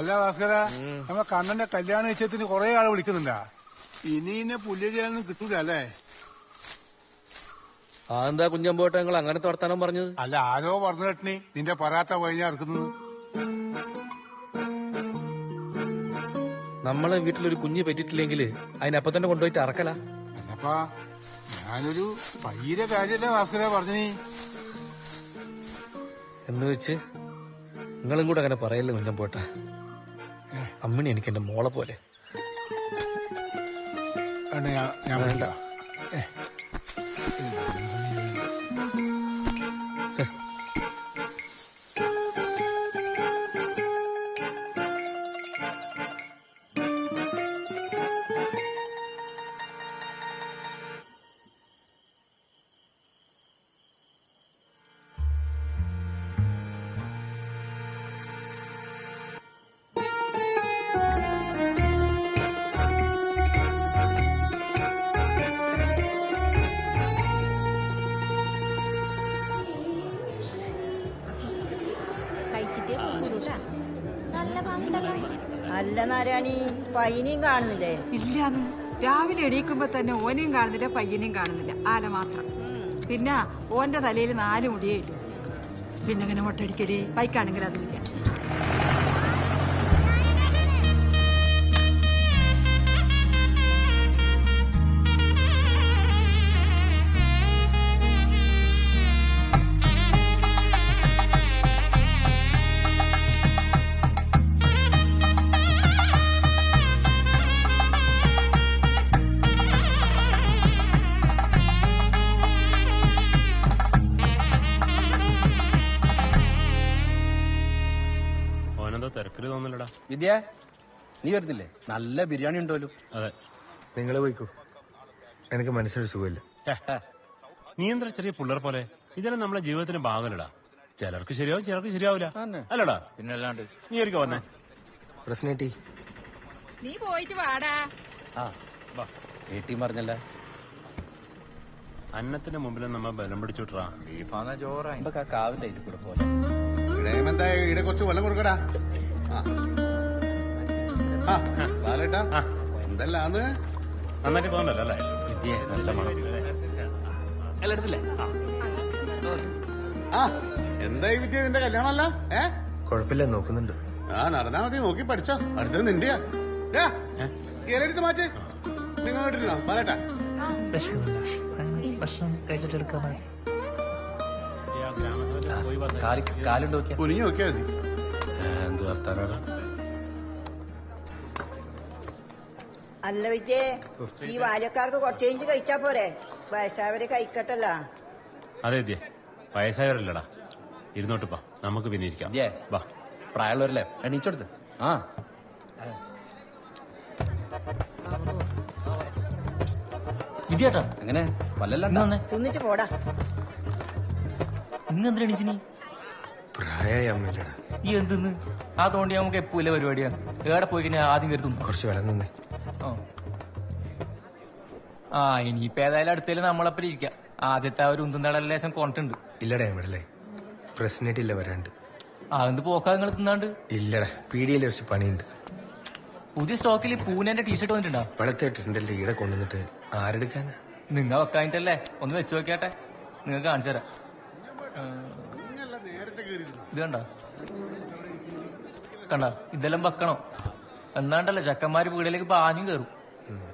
അല്ല ഭാസ്കര നമ്മ കണ്ണന്റെ കല്യാണ നിശ്ചയത്തിന് കുറെ ആൾ വിളിക്കുന്നുണ്ടാ. ഇനി ഇന്നെ ചെയ്യാനൊന്നും കിട്ടൂല അല്ലേ? അതെന്താ കുഞ്ഞമ്പോട്ടെ നിങ്ങൾ അങ്ങനെ വർത്താനം പറഞ്ഞത്? അല്ല ആരോ പറഞ്ഞു കേട്ടിനി. നിന്റെ പറയാത്ത വഴിഞ്ഞാ ഇറക്കുന്നത് നമ്മളെ വീട്ടിലൊരു കുഞ്ഞ് പറ്റിട്ടില്ലെങ്കിൽ അതിനപ്പം തന്നെ കൊണ്ടുപോയിട്ട് അറക്കല. അല്ലപ്പാ ഞാനൊരു പയ്യരെ കാര്യല്ലേ ഭാസ്കര പറഞ്ഞീ എന്ന് വെച്ച് നിങ്ങളും കൂടെ അങ്ങനെ പറയല്ലേ കുഞ്ഞമ്പോട്ടെ അമ്മിണി എനിക്ക് എന്റെ മോളെ പോലെ. ഞാൻ വേണ്ട. നാരായണി പയ്യനെയും കാണുന്നില്ലേ? ഇല്ലാന്ന്. രാവിലെ എണീക്കുമ്പോ തന്നെ ഓനെയും കാണുന്നില്ല പയ്യനെയും കാണുന്നില്ല. ആന മാത്രം. പിന്നെ ഓന്റെ തലയിൽ നാല് മുടിയേ ഇല്ലു. പിന്നെ അങ്ങനെ മുട്ടടിക്കൽ ബൈക്കാണെങ്കിൽ അതുമില്ല തോന്നലടാ നീ വരുന്നില്ലേ? നല്ല ബിരിയാണി ഉണ്ടല്ലോ അതെ. നിങ്ങൾ പോയിക്കോ. എനിക്ക് മനസ്സിനൊരു സുഖമില്ല. നീന്തര നീ എന്താ ചെറിയ പിള്ളേർ പോലെ? ഇതെല്ലാം നമ്മളെ ജീവിതത്തിന്റെ ഭാഗമല്ലടാ. ചിലർക്ക് ശരിയാവും ചിലർക്ക് ശരിയാവില്ല. അല്ലടാ. പിന്നെ അല്ലാണ്ട്. നീ ഒരിക്കൽ വന്നേ? പ്രശ്നേട്ടി നീ പോയിട്ട് വാടാ. ആ വാ. വീട്ടിൽ പറഞ്ഞല്ല? അന്നത്തിന്റെ മുമ്പിൽ നമ്മ ബലം പിടിച്ചുവിട്ടാ ബീഫാന്ന ഇപ്പൊ കാവില്ല ഇരിക്കൂടെ പോലെ. ഇവിടെ കുറച്ച് വെള്ളം കൊടുക്കടാ. ആ. ബാലേട്ടാ എന്തെല്ലാന്ന്? നന്നായിട്ട് അല്ലേ? വിദ്യ നല്ല മണം. എടുത്തില്ലേ? ആ. എന്തായി വിദ്യ നിന്റെ കല്യാണമല്ല? ഏ? കുഴപ്പമില്ല നോക്കുന്നുണ്ട്. ആ നടന്നാ മതി നോക്കി പഠിച്ചോ. അടുത്തത് നിന്റെയാ. ഇലയെടുത്ത് മാറ്റ്. നിങ്ങൾ കേട്ടിട്ടില്ല ബാലേട്ടാ. ഭക്ഷണം. കാൽ കാലുണ്ട് നോക്കിയാ? കുനിഞ്ഞു നോക്കിയാ മതി. എന്ത് വർത്താനാണ് അല്ല വിജയ് ഈ ബാല്യക്കാർക്ക് കുറച്ച് കഴിഞ്ഞ് കഴിച്ചാ പോരെ? വയസ്സായവരെ കഴിക്കട്ടല്ല. അതെ വിദ്യ. വയസ്സായവരല്ലടാ. ഇരുന്നോട്ട് പാ നമുക്ക് പിന്നെ ഇരിക്കാം. വാ. പ്രായമുള്ളവരല്ലേ? എണീച്ചെടുത്ത് ആ. വിദ്യാട്ടാ. എങ്ങനെ? തിന്നിട്ട് പോടാ. ഇന്ന് എന്തിനാ എണീച്ച് നീ? ഈ എന്തിന്ന്? ആ തോണ്ടി നമുക്ക് എപ്പോലെ പരിപാടിയാണ്. ഏടെ പോയി കഴിഞ്ഞാൽ ആദ്യം കരുതും. കുറച്ച് വെള്ളം നിന്നേ. ആ. ഇനിയിപ്പോ ഏതായാലും അടുത്തേലും നമ്മളപ്പം ഇരിക്കാം. ആദ്യത്തെ ആ ഒരു ഉന്തുന്നട ലേശം കൊണ്ടിട്ടുണ്ട്. ഇല്ലടാ ഇവിടല്ലേ. പ്രശ്നമായിട്ടില്ല വരാണ്ട്. അതെന്ത് പോക്കാ നിങ്ങൾ തിന്നാണ്ട്? ഇല്ലടാ പീടിയയിൽ കുറച്ച് പണിയുണ്ട്. പുതിയ സ്റ്റോക്കിൽ പൂനെന്റെ ടീഷർട്ട് വന്നിട്ടുണ്ടോ? ഇട്ടിട്ടുണ്ടല്ലേ ഈടെ കൊണ്ടുവന്നിട്ട്. ആരെടുക്കാനാ? നിങ്ങ വെക്കാനിട്ടല്ലേ ഒന്ന് വെച്ച് നോക്കിയാട്ടെ. നിങ്ങൾക്ക് കാണിച്ചു തരാം. ഇത് കണ്ട? കണ്ട? ഇതെല്ലാം വെക്കണം? എന്നാണ്ടല്ലേ ചക്കന്മാര് വീടിലേക്ക് പാഞ്ഞും കയറും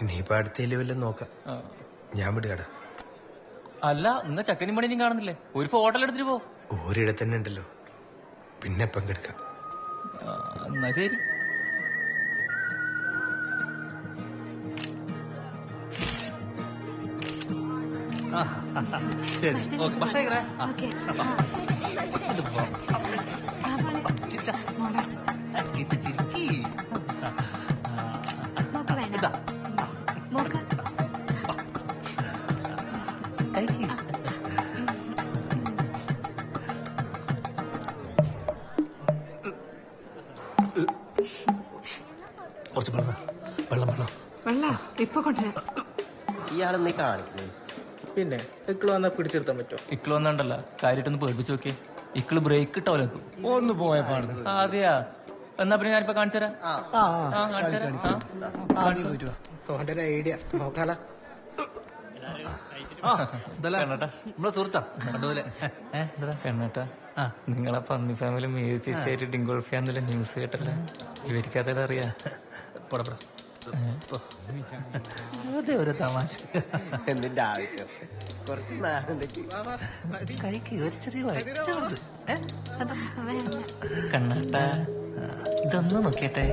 ഇനിയിപ്പോ അടുത്തേൽ വല്ലതും നോക്കാം ഞാൻ വിടുകട അല്ല ഇന്ന് ചക്കനും പണിയും കാണുന്നില്ലേ ഒരു ഫോട്ടോ എടുത്തിട്ട് പോ ഒരിടത്ത് തന്നെ ഉണ്ടല്ലോ പിന്നെ പങ്കെടുക്കാം എന്നാ ശരി ശരി ഓക്കെ. ചിരിച്ച. ചിരിച്ച് കുറച്ച് വെള്ളം വെള്ളം വെള്ളം വെള്ള ഇപ്പൊ ഇയാളെ ഇയാളെന്നീ കാണിക്കുന്നത് പിന്നെ ഇക്കിൾ വന്നാ പിടിച്ചിരുത്താൻ പറ്റുമോ? ഇക്കിൾ വന്നണ്ടല്ല കാര്യമായിട്ടൊന്ന് പേടിപ്പിച്ചു നോക്കിയേ. ഇക്കിൾ ബ്രേക്ക് ഇട്ടവരെ ഒന്ന് പോയ പാടുന്നു അതെയാ എന്നാ പിന്നെ ഞാനിപ്പോ കാണിച്ചു തരാം ആ കാണിച്ചു തരാം ആ. ഐഡിയ. നോക്കാല. നമ്മളെ സുഹൃത്താ. കണ്ടുപോലെ കണ്ണേട്ടാ നിങ്ങളെ പന്നി ഫാമിലി മേരി ചേച്ചിയായിട്ട് ഡിങ്കോൾഫിയാന്നുള്ള ന്യൂസ് കേട്ടല്ലേ. ഇവർക്ക് അതെല്ലാം അറിയാ. പോടാ പോടാ അതെ ഒരു തമാശ. എന്തിന്റെ ആവശ്യം? കുറച്ച് നാളുണ്ടെങ്കിൽ കഴിക്ക് ഒരു ചെറിയ കണ്ണട്ട. ഇതൊന്ന് നോക്കിയട്ടെ.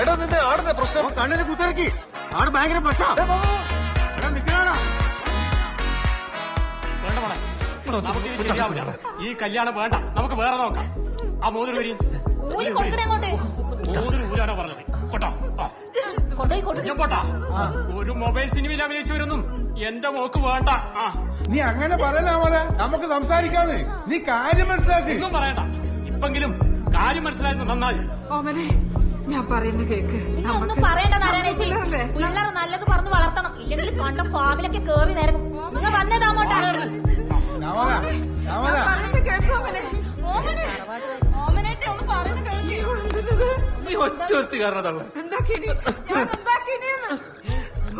എടാ നിന്റെ ആടുന്ന പ്രശ്നം. കണ്ണിനെ കുത്തിറക്കി. ആട് ഭയങ്കര പ്രശ്നം. ഈ കല്യാണം വേണ്ട. നമുക്ക് വേറെ നോക്കാം. ആ മോതിരി വരി. മോതിരി ഊരാണോ പറഞ്ഞത്. കൊട്ടോ. ഞാൻ പോട്ടാ. ഒരു മൊബൈൽ സിനിമയിൽ അഭിനയിച്ചവരൊന്നും എന്റെ മോക്ക് വേണ്ട. നീ അങ്ങനെ പറയലാമല നമുക്ക് സംസാരിക്കാന്ന്. നീ കാര്യം മനസ്സിലാക്കി. ഒന്നും പറയണ്ട. ഇപ്പെങ്കിലും കാര്യം മനസ്സിലായിരുന്നു നന്നായി. ഓമനെ ഞാൻ പറയുന്ന കേക്ക് ഒന്നും പറയണ്ട നാരായണേച്ചി? പിള്ളേരെ നല്ലത് പറഞ്ഞു വളർത്തണം. ഇല്ലെങ്കിൽ കണ്ട ഫാമിലൊക്കെ കേറി നേരം നിങ്ങൾ വന്നേതാമോട്ടാ പറയുന്ന ഓമനെ. ഓമനെ. ഓമനേറ്റെ ഒന്ന്? നീ ഒറ്റ ഒരുത്തി കാരണതള്ള. എന്താക്കിനി? ഞാൻ എന്താക്കിനിന്ന്?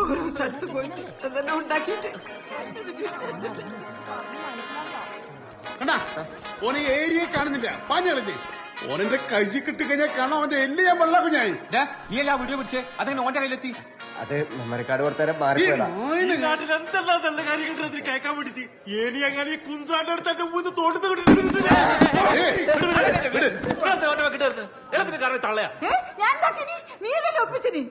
ഓരോ സ്ഥലത്ത് പോയിട്ട് എന്തെല്ലാം ഉണ്ടാക്കിയിട്ട്. കണ്ടാ? ഓനെ ഏരിയ കാണുന്നില്ല. പഞ്ഞളിഞ്ഞ് ഓനെന്റെ കൈ കിട്ടിക്കഴിഞ്ഞാൽ കാണാൻ അവന്റെ എല്ല് ഞാൻ വെള്ള കുഞ്ഞായി നീ എല്ലാ വീഡിയോ പിടിച്ചേ? അതെങ്ങനെ ഓന്റെ കയ്യിലെത്തി? അത് മെമ്മറിക്കാട് കൊടുത്തരം ഈ മാറിപ്പോയതാ മോയിന് നാട്ടിൽ എന്തെല്ലാം നല്ല കാര്യങ്ങൾ അതിന് കേൾക്കാൻ വേണ്ടിട്ട് ഏനി അങ്ങനെ കുന്ത്രാന്റെ അടുത്ത് എന്റെ മൂന്ന് തോണ്ടുന്ന എല്ലാത്തിനും കാരണം തള്ളയാ. ഏ? ഞാൻ എന്താക്കിനി നീ? ഒപ്പിച്ചിനി.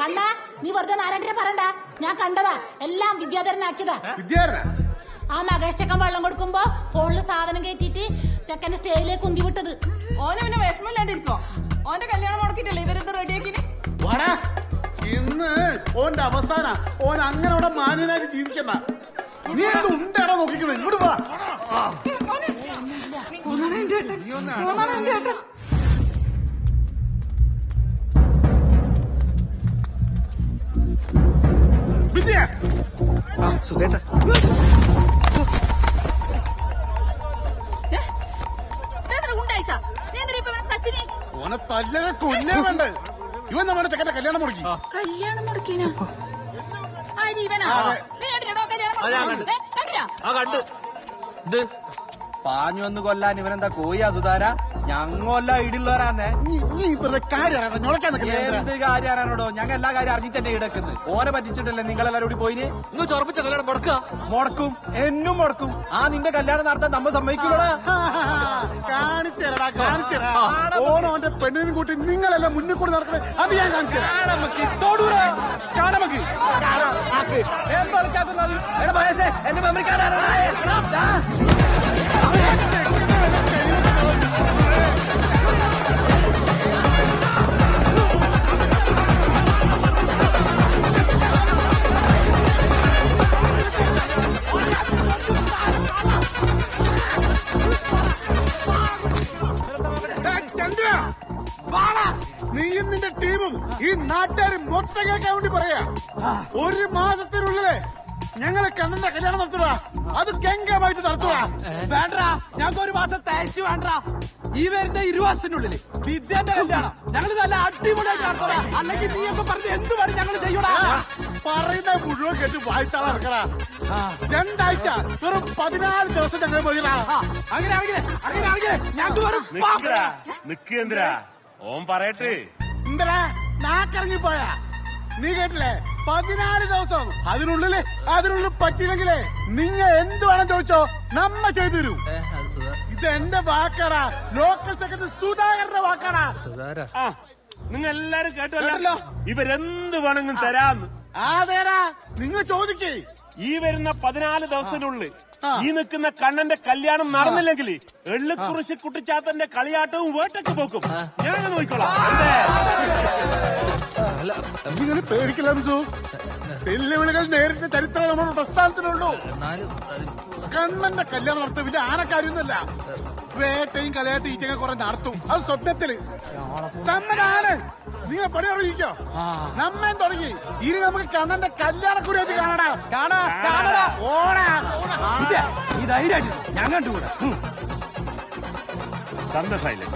കണ്ട വെറുതെ നാരായണനെ പറയണ്ട. ഞാൻ കണ്ടതാ. എല്ലാം വിദ്യാധരനാക്കിയതാ. വിദ്യാരന ആ മകേഷ് ചെക്കൻ വെള്ളം കൊടുക്കുമ്പോ ഫോണിൽ സാധനം കയറ്റിട്ട് ചെക്കന്റെ സ്റ്റേയിലേക്ക് ഉന്തി വിട്ടത്. ഓന് പിന്നെ വിഷമില്ലാണ്ടിരിക്കോ ഓന്റെ കല്യാണം മുടക്കിട്ടല്ലേ ഇവരെന്ത് റെഡിയാക്കിന് വാടാ ഇന്ന് ഓന്റെ അവസാന. ഓൻ അങ്ങനെ അവിടെ മാന്യനായിട്ട് ജീവിക്കണ്ട. നീ നോക്കിക്കണേ. ഇങ്ങോട്ട് വാ. സുധേട്ട. തല്ലനെ കൊല്ലേ വേണ്ട? ഇവൻ നമ്മുടെ ചെക്കന്റെ കല്യാണം മുടക്കി കല്യാണം മുടക്കിനാ പാഞ്ഞു വന്ന് കൊല്ലാൻ ഇവനെന്താ കോയാ സുധാര ഞങ്ങല്ല ഇടുള്ളവരാന്നേ കാര്യം എന്ത് കാര്യം അറിയാനോടോ ഞങ്ങൾ എല്ലാ കാര്യം അറിഞ്ഞിട്ട് തന്നെ ഇടക്കുന്നത് ഓനെ പറ്റിച്ചിട്ടല്ലേ നിങ്ങൾ എല്ലാവരും കൂടി പോയിന്? ഇന്ന് ചൊറപ്പിച്ച കല്യാണം മുടക്കുക. മുടക്കും. എന്നും മുടക്കും. ആ നിന്റെ കല്യാണം നടത്താൻ നമ്മ സമ്മതിക്കൂടാ കാണിച്ചേരടാ കാണിച്ചേരാ ഓനോന്റെ പെണ്ണിനും കൂട്ടി നിങ്ങളെല്ലാം മുന്നിൽ കൂടി നടക്കണേ. അത് ഞാൻ കാണിച്ചു എടാ വയസ്സേ എന്റെ മെമ്മറി നാട്ടുകാർ മൊത്തം കേൾക്കാൻ വേണ്ടി പറയാ. ഒരു മാസത്തിനുള്ളിൽ ഞങ്ങൾ കണ്ണന്റെ കല്യാണം നടത്തുക അത് ഗംഗമായിട്ട് നടത്തുക വേണ്ട ഞങ്ങൾക്ക് ഒരു മാസം തയ്ച്ചു വേണ്ട ഈ വരുന്ന ഇരുവാസത്തിനുള്ളിൽ വിദ്യന്റെ കല്യാണം ഞങ്ങൾ നല്ല അടിപൊളിയായിട്ട് നടത്തണം അല്ലെങ്കിൽ നീ ഒക്കെ പറഞ്ഞ് എന്ത് പണി ഞങ്ങൾ ചെയ്യൂടാ. പറയുന്ന മുഴുവൻ കേട്ട് വായിത്താളെ രണ്ടാഴ്ച വെറും പതിനാല് ദിവസം ഞങ്ങൾ പോയിടാ. അങ്ങനെയാണെങ്കിൽ അങ്ങനെയാണെങ്കിൽ ഞങ്ങൾക്ക് വെറും. നിക്കേന്ദ്ര ഓം പറയട്ടെ. എന്തരാ നാക്കിറങ്ങി പോയാ നീ കേട്ടില്ലേ? പതിനാല് ദിവസം അതിനുള്ളിൽ അതിനുള്ളിൽ പറ്റിയില്ലെങ്കിലേ നിങ്ങൾ എന്ത് വേണം ചോദിച്ചോ നമ്മ ചെയ്തു തരൂ. ഇത് എന്റെ വാക്കാടാ. ലോക്കൽ സെക്രട്ടറി സുധാകരന്റെ വാക്കാടാ. ആ. നിങ്ങൾ എല്ലാരും കേട്ടല്ലോ. ഇവരെന്ത് വേണമെങ്കിലും തരാന്ന്. അതേടാ. നിങ്ങൾ ചോദിക്കേ. ഈ വരുന്ന പതിനാല് ദിവസത്തിനുള്ളിൽ ഈ നിൽക്കുന്ന കണ്ണന്റെ കല്യാണം നടന്നില്ലെങ്കിൽ എള്ളിക്കുറിശി കുട്ടിച്ചാത്തന്റെ കളിയാട്ടവും വേട്ടൊക്കെ പോക്കും. ഞാൻ നോക്കിക്കോളാം. നിങ്ങൾ പേടിക്കില്ല വെല്ലുവിളികൾ നേരിട്ട ചരിത്രം നമ്മുടെ പ്രസ്ഥാനത്തിനുള്ളൂ. കണ്ണന്റെ കല്യാണം നടത്തും വലിയ ആനക്കാര്യൊന്നുമല്ല. വേട്ടയും കലയായിട്ട് ഈറ്റൊക്കെ കുറെ നടത്തും. അത് സ്വപ്നത്തിൽ. സമ്മനാണ് നീ പണി അറിയിക്കോ? നമ്മൻ തുടങ്ങി. ഇനി നമുക്ക് കണ്ണന്റെ കല്യാണക്കുരിയായിട്ട് കാണടാ. കാണാ. കാണടാ ഓണാ ഈ ധൈര്യം ഞാൻ കണ്ടുകൂടാ. സന്തോഷായില്ലേ